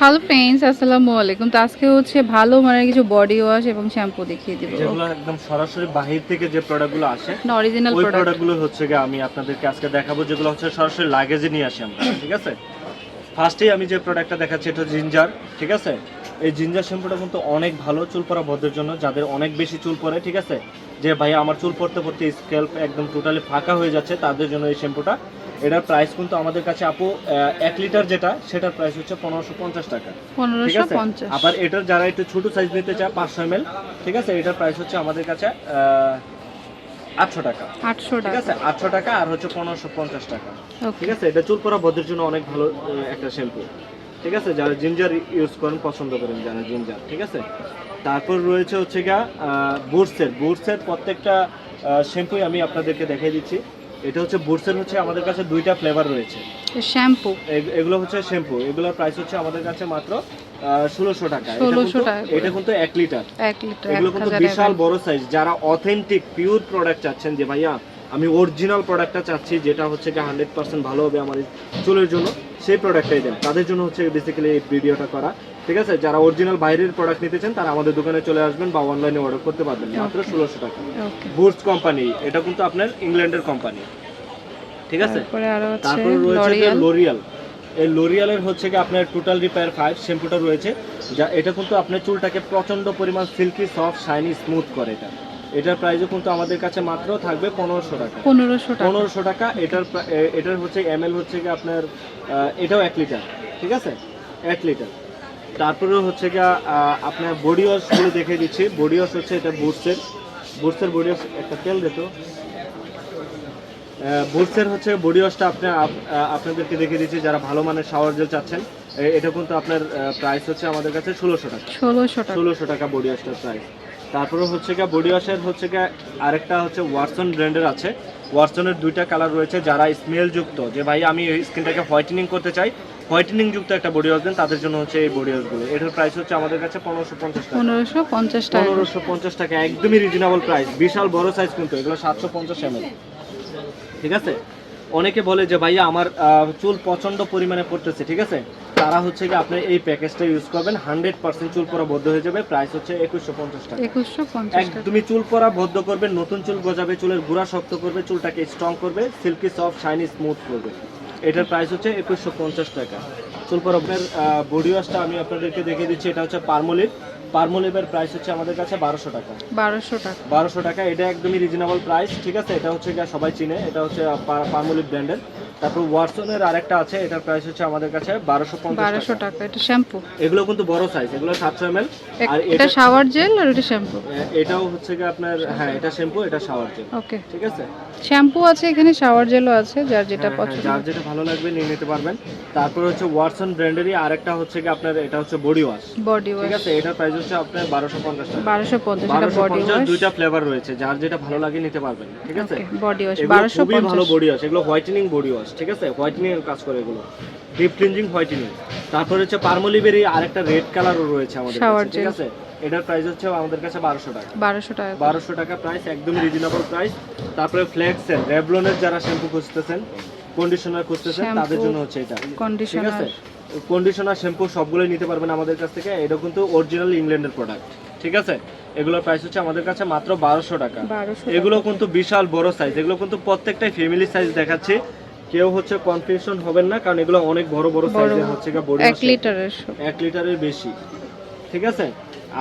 Hello friends আসসালামু আলাইকুম। তো আজকে হচ্ছে ভালো মানের কিছু বডি ওয়াশ এবং শ্যাম্পু দেখিয়ে দিব। যেগুলো একদম সরাসরি বাহির থেকে যে প্রোডাক্টগুলো আসে না অরিজিনাল ওই প্রোডাক্টগুলো হচ্ছে গিয়ে আমি আপনাদেরকে আজকে দেখাবো যেগুলো হচ্ছে সরাসরি লাগেজে নিয়ে আসি আমরা ঠিক আছে? ফার্স্টেই আমি যে প্রোডাক্টটা দেখাচ্ছি এটা জিঞ্জার ঠিক আছে? এই জিঞ্জার শ্যাম্পুটা কিন্তু অনেক ভালো চুল পড়া ভদ্রের জন্য যাদের অনেক বেশি চুল পড়ে ঠিক আছে? যে ভাই আমার চুল পড়তে পড়তে স্কেল্প একদম টোটালি ফাঁকা হয়ে যাচ্ছে তাদের জন্য এই শ্যাম্পুটা এটার প্রাইস কিন্তু আমাদের কাছে আপু এক লিটার যেটা সেটার প্রাইস হচ্ছে পনেরোশো পঞ্চাশ টাকা। ঠিক আছে? আবার এটার যারা একটু ছোট সাইজ নিতে চায় পাঁচশো এম ঠিক আছে? এটার প্রাইস হচ্ছে আমাদের কাছে আটশো টাকা। আটশো ঠিক টাকা। আছে? আটশো টাকা আর হচ্ছে পনেরোশো পঞ্চাশ টাকা। ঠিক আছে? এটা চুল পরা বদের জন্য অনেক ভালো একটা শ্যাম্পু ঠিক আছে? যারা জিঞ্জার ইউজ করেন পছন্দ করেন যারা জিঞ্জার ঠিক আছে? তারপর রয়েছে হচ্ছে গা বুটসের বুটসের প্রত্যেকটা শ্যাম্পুই আমি আপনাদেরকে দেখিয়ে দিচ্ছি। এটা হচ্ছে বুটসের হচ্ছে আমাদের কাছে দুইটা ফ্লেভার রয়েছে। শ্যাম্পু। এগুলো হচ্ছে শ্যাম্পু এগুলোর প্রাইস হচ্ছে আমাদের কাছে মাত্র ষোলোশো টাকা। এটা 1600 কিন্তু- টাকা এটা কিন্তু এক লিটার এক লিটার এগুলো কিন্তু বিশাল বড় সাইজ যারা অথেন্টিক পিওর প্রোডাক্ট চাচ্ছেন যে ভাইয়া আমি অরিজিনাল প্রোডাক্টটা চাচ্ছি যেটা হচ্ছে কি হান্ড্রেড পার্সেন্ট ভালো হবে আমার চুলের জন্য সেই প্রোডাক্টটাই দেন। তাদের জন্য হচ্ছে বেসিক্যালি এই ভিডিওটা করা। ঠিক আছে? যারা অরিজিনাল বাইরের প্রোডাক্ট নিতে চান তারা আমাদের দোকানে চলে আসবেন বা অনলাইনে অর্ডার করতে পারবেন। মাত্র ষোলোশো টাকা। বুটস কোম্পানি এটা কিন্তু আপনার ইংল্যান্ডের কোম্পানি ঠিক আছে? তারপরে রয়েছে লরিয়াল এই লোরিয়ালের হচ্ছে কি আপনার টোটাল রিপেয়ার ফাইভ শ্যাম্পুটা রয়েছে যা এটা কিন্তু আপনার চুলটাকে প্রচণ্ড পরিমাণ সিল্কি সফট শাইনি স্মুথ করে এটা। এটার প্রাইসও কিন্তু আমাদের কাছে মাত্র থাকবে পনেরোশো টাকা। পনেরোশো টাকা। পনেরোশো টাকা এটার এটার হচ্ছে এমএল হচ্ছে কি আপনার এটাও এক লিটার। ঠিক আছে? এক লিটার। তারপরে হচ্ছে গিয়া আপনার বডি ওয়াশগুলো দেখে দিচ্ছি। বডি ওয়াশ হচ্ছে এটা বুটসের। বুটসের বডি ওয়াশ একটা তেল দিত বুটসের হচ্ছে বডি ওয়াশটা আপনি আপনাদেরকে দেখে দিচ্ছি যারা ভালো মানের শাওয়ার জেল চাচ্ছেন। এটা কিন্তু আপনার প্রাইস হচ্ছে আমাদের কাছে ষোলোশো টাকা। ষোলোশো টাকা। ষোলোশো টাকা বডি ওয়াশটার প্রাইস তারপরে হচ্ছে গিয়ে বডি ওয়াশের হচ্ছে গিয়ে আরেকটা হচ্ছে ওয়াটসন ব্র্যান্ডের আছে। ওয়াটসনের দুইটা কালার রয়েছে যারা স্মেল যুক্ত। যে ভাই আমি এই স্কিনটাকে হোয়াইটেনিং করতে চাই হোয়াইটেনিং যুক্ত একটা বডি ওয়াশ দেন তাদের জন্য হচ্ছে এই বডি ওয়াশগুলো এটার প্রাইস হচ্ছে আমাদের কাছে পনেরোশো পঞ্চাশ টাকা। পনেরোশো পঞ্চাশ টাকা। পনেরোশো পঞ্চাশ টাকা একদমই রিজনেবল প্রাইস বিশাল বড় সাইজ কিন্তু এগুলো সাতশো পঞ্চাশ এম ঠিক আছে? অনেকে বলে যে ভাইয়া আমার চুল প্রচণ্ড পরিমাণে পড়তেছে ঠিক আছে? তারা হচ্ছে কি আপনি এই প্যাকেজটা ইউজ করবেন হান্ড্রেড পার্সেন্ট চুল পরা বদ্ধ হয়ে যাবে প্রাইস হচ্ছে একুশশো পঞ্চাশ টাকা। একুশশো পঞ্চাশ টাকা একদমই চুল পরা বদ্ধ করবে নতুন চুল গজাবে চুলের গুড়া শক্ত করবে চুলটাকে স্ট্রং করবে সিল্কি সফট শাইনি স্মুথ করবে। এটার প্রাইস হচ্ছে একুশশো পঞ্চাশ টাকা। চুল পরা বডি ওয়াশটা আমি আপনাদেরকে দেখিয়ে দিচ্ছি এটা হচ্ছে পারমোলিভ পারমোলিভের প্রাইস হচ্ছে আমাদের কাছে বারোশো টাকা। বারোশো টাকা। বারোশো টাকা এটা একদমই রিজনেবল প্রাইস ঠিক আছে? এটা হচ্ছে সবাই চিনে এটা হচ্ছে পারমোলিভ ব্র্যান্ডের তারপর ওয়াটসনের আরেকটা আছে এটার প্রাইস হচ্ছে আমাদের কাছে বারোশো পঞ্চাশ বারোশো টাকা টাকা এটা শ্যাম্পু এগুলো কিন্তু বড় সাইজ এগুলো সাতশো এম আর এটা শাওয়ার জেল আর এটা শ্যাম্পু এটাও হচ্ছে গিয়ে আপনার হ্যাঁ এটা শ্যাম্পু এটা শাওয়ার জেল ওকে ঠিক আছে? শ্যাম্পু আছে এখানে শাওয়ার জেলও আছে যার যেটা হ্যাঁ, হ্যাঁ, পছন্দ। যার যেটা ভালো লাগবে নিয়ে নিতে পারবেন। তারপর হচ্ছে ওয়াটসন ব্র্যান্ডেরই আরেকটা হচ্ছে কি আপনার এটা হচ্ছে বডি ওয়াশ বডি ঠিক ওয়াশ আছে? এটার প্রাইস হচ্ছে আপনার বারোশো পঞ্চাশ টাকা। বারোশো পঞ্চাশ এটা বডি ওয়াশ দুইটা ফ্লেভার রয়েছে যার যেটা ভালো লাগে নিতে পারবেন। ঠিক আছে? বডি ওয়াশ এগুলো বারোশো খুবই ভালো পঞ্চাশ। বডি ওয়াশ এগুলো হোয়াইটেনিং বডি ওয়াশ ঠিক আছে? হোয়াইটেনিং এর কাজ করে এগুলো। ডিপ ক্লিনজিং হোয়াইটেনিং তারপর হচ্ছে পার্মলিভেরই আরেকটা রেড কালারও রয়েছে আমাদের কাছে ঠিক আছে? এটার প্রাইস হচ্ছে আমাদের কাছে বারোশো টাকা। বারোশো টাকা। বারোশো টাকা প্রাইস একদম রিজনেবল প্রাইস তারপরে ফ্লেক্সের রেভলনের যারা শ্যাম্পু খুঁজতেছেন কন্ডিশনার খুঁজতেছেন তাদের জন্য হচ্ছে এটা। ঠিক আছে? কন্ডিশনার শ্যাম্পু সবগুলোই নিতে পারবেন আমাদের কাছ থেকে। এটা কিন্তু অরিজিনাল ইংল্যান্ডের প্রোডাক্ট ঠিক আছে? এগুলোর প্রাইস হচ্ছে আমাদের কাছে মাত্র বারোশো টাকা। এগুলো কিন্তু বিশাল বড় সাইজ এগুলো কিন্তু প্রত্যেকটাই ফ্যামিলি সাইজ দেখাচ্ছে। কেউ হচ্ছে কনফিউশন হবেন না কারণ এগুলো অনেক বড় বড় সাইজের হচ্ছে গিয়ে বডি এক লিটারের সব। এক লিটারের বেশি। ঠিক আছে?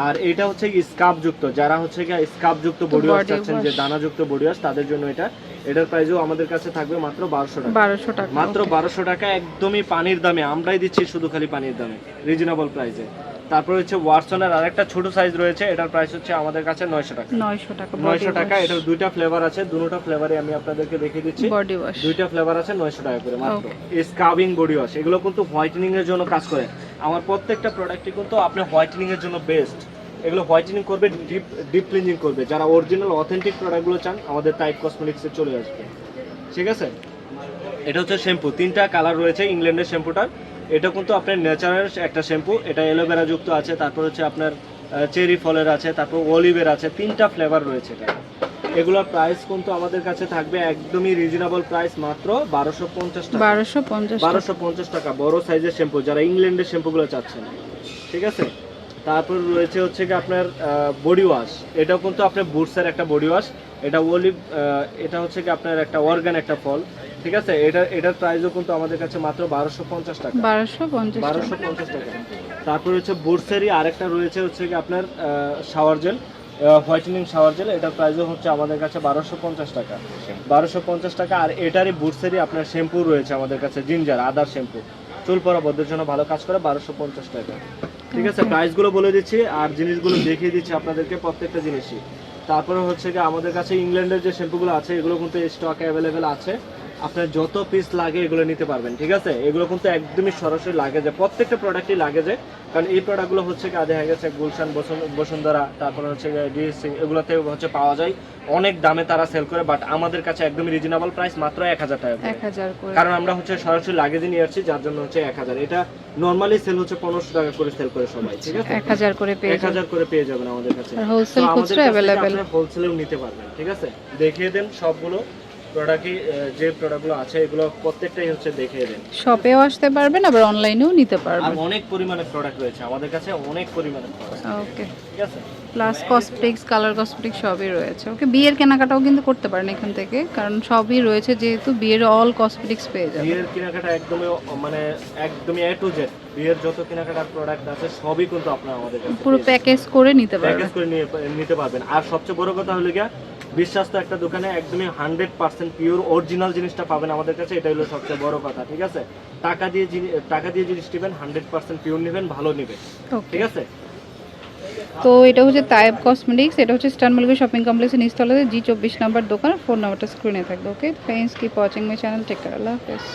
আর এটা হচ্ছে স্কাপ যুক্ত। যারা হচ্ছে গিয়ে স্কাপ যুক্ত বডি ওয়াশ চাচ্ছেন যে। দানা যুক্ত বডি ওয়াশ তাদের জন্য এটা। এটার প্রাইসও আমাদের কাছে থাকবে মাত্র বারোশো টাকা। বারোশো টাকা মাত্র বারোশো টাকা একদমই পানির দামে। আমরাই দিচ্ছি শুধু খালি পানির দামে। রিজনেবল প্রাইসে তারপর হচ্ছে ওয়াটসনের আরেকটা ছোট সাইজ রয়েছে এটার প্রাইস হচ্ছে আমাদের কাছে নয়শো টাকা। নয়শো টাকা নয়শো টাকা এটার দুইটা ফ্লেভার আছে দুটো ফ্লেভারে আমি আপনাদেরকে দেখিয়ে দিচ্ছি। বডি ওয়াশ দুইটা ফ্লেভার আছে নয়শো টাকা করে মাত্র। স্কাবিং বডি ওয়াশ এগুলো কিন্তু হোয়াইটেনিং এর জন্য কাজ করে। আমার প্রত্যেকটা প্রোডাক্টই কিন্তু আপনি হোয়াইটেনিং এর জন্য বেস্ট এগুলো হোয়াইটেনিং করবে ডিপ ডিপ ক্লিনজিং করবে। যারা অরিজিনাল অথেন্টিক প্রোডাক্টগুলো চান আমাদের টাইপ কসমেটিক্সে চলে আসবে। ঠিক আছে? এটা হচ্ছে শ্যাম্পু তিনটা কালার রয়েছে ইংল্যান্ডের শ্যাম্পুটার এটা কিন্তু আপনার ন্যাচারাল একটা শ্যাম্পু এটা অ্যালোভেরা যুক্ত আছে তারপর হচ্ছে আপনার চেরি ফলের আছে তারপর অলিভের আছে তিনটা ফ্লেভার রয়েছে এটা। এগুলোর প্রাইস কিন্তু আমাদের কাছে থাকবে একদমই রিজনেবল প্রাইস মাত্র বারোশো পঞ্চাশ টাকা। বারোশো পঞ্চাশ টাকা। বারোশো পঞ্চাশ টাকা বড় সাইজের শ্যাম্পু যারা ইংল্যান্ডের শ্যাম্পুগুলো চাচ্ছেন ঠিক আছে? তারপর রয়েছে হচ্ছে কি আপনার বডি ওয়াশ এটাও কিন্তু আপনার বুটসের একটা বডি ওয়াশ এটা ওলিভ এটা হচ্ছে কি আপনার একটা অর্গান একটা ফল ঠিক আছে? এটা এটার প্রাইসও কিন্তু আমাদের কাছে মাত্র বারোশো পঞ্চাশ টাকা। বারোশো পঞ্চাশ টাকা। বারোশো পঞ্চাশ টাকা। তারপর হচ্ছে বুটসেরই আরেকটা রয়েছে হচ্ছে কি আপনার shower gel whitening shower gel এটার প্রাইসও হচ্ছে আমাদের কাছে বারোশো পঞ্চাশ টাকা। বারোশো পঞ্চাশ টাকা। আর এটারই বুটসেরই আপনার শ্যাম্পু রয়েছে আমাদের কাছে জিঞ্জার আদার শ্যাম্পু চুল পরা বদ্ধের জন্য ভালো কাজ করে বারোশো পঞ্চাশ টাকা। ঠিক আছে প্রাইসগুলো বলে দিচ্ছি আর জিনিসগুলো দেখিয়ে দিচ্ছি আপনাদেরকে প্রত্যেকটা জিনিসই। তারপরে হচ্ছে কি আমাদের কাছে ইংল্যান্ডের যে শ্যাম্পুগুলো আছে, এগুলো কিন্তু স্টক অ্যাভেলেবেল আছে। আপনার যত পিস লাগে এগুলো নিতে পারবেন ঠিক আছে? এগুলো কিন্তু একদমই সরাসরি লাগে যে প্রত্যেকটা প্রোডাক্টই লাগে যে কারণ এই প্রোডাক্টগুলো হচ্ছে কি দেখা গেছে গুলশান বসুন্ধরা তারপরে হচ্ছে ডিএসসি এগুলোতে হচ্ছে পাওয়া যায়। অনেক দামে তারা সেল করে বাট আমাদের কাছে একদমই রিজনেবল প্রাইস মাত্র এক হাজার টাকা কারণ আমরা হচ্ছে সরাসরি লাগেজে নিয়ে আসছি যার জন্য হচ্ছে এক হাজার। এটা নর্মালি সেল হচ্ছে পনেরোশো টাকা করে সেল করে সবাই ঠিক আছে? এক হাজার করে পেয়ে এক হাজার করে পেয়ে যাবেন আমাদের কাছে। আর হোলসেল খুচরা অ্যাভেলেবেল হোলসেলেও নিতে পারবেন ঠিক আছে? দেখিয়ে দেন সবগুলো। প্রোডাক্টই যে প্রোডাক্টগুলো আছে এগুলো প্রত্যেকটাই হচ্ছে দেখিয়ে দেন শপেও আসতে পারবেন আবার অনলাইনেও নিতে আর পারবেন। অনেক পরিমাণে প্রোডাক্ট রয়েছে আমাদের কাছে অনেক পরিমাণে প্রোডাক্ট ওকে ঠিক আছে? প্লাস কসমেটিক্স কালার কসমেটিক্স সবই রয়েছে। ওকে বিয়ের কেনাকাটাও কিন্তু করতে পারেন এখান থেকে কারণ সবই রয়েছে যেহেতু বিয়ের অল কসমেটিক্স পেয়ে যাবেন। বিয়ের কেনাকাটা একদমই মানে একদমই এ টু জেড বিয়ের যত কেনাকাটার প্রোডাক্ট আছে সবই কিন্তু আপনার আমাদের কাছে পুরো প্যাকেজ করে নিতে পারবেন। প্যাকেজ করে নিতে পারবেন। আর সবচেয়ে বড় কথা হলো গিয়া বিশ্বাস তো একটা দোকানে একদমই হান্ড্রেড পার্সেন্ট পিওর অরিজিনাল জিনিসটা পাবেন আমাদের কাছে এটা হলো সবচেয়ে বড় কথা ঠিক আছে? টাকা দিয়ে টাকা দিয়ে জিনিস নেবেন হান্ড্রেড পার্সেন্ট পিওর নেবেন ভালো নেবেন ঠিক আছে? তো এটা হচ্ছে তায়েব কসমেটিক্স এটা হচ্ছে স্টার মলিকা শপিং কমপ্লেক্সের নিচতলাতে জি চব্বিশ নাম্বার দোকান ফোন নাম্বারটা স্ক্রিনে থাকবে okay friends keep watching my channel take care আল্লাহ হাফেজ।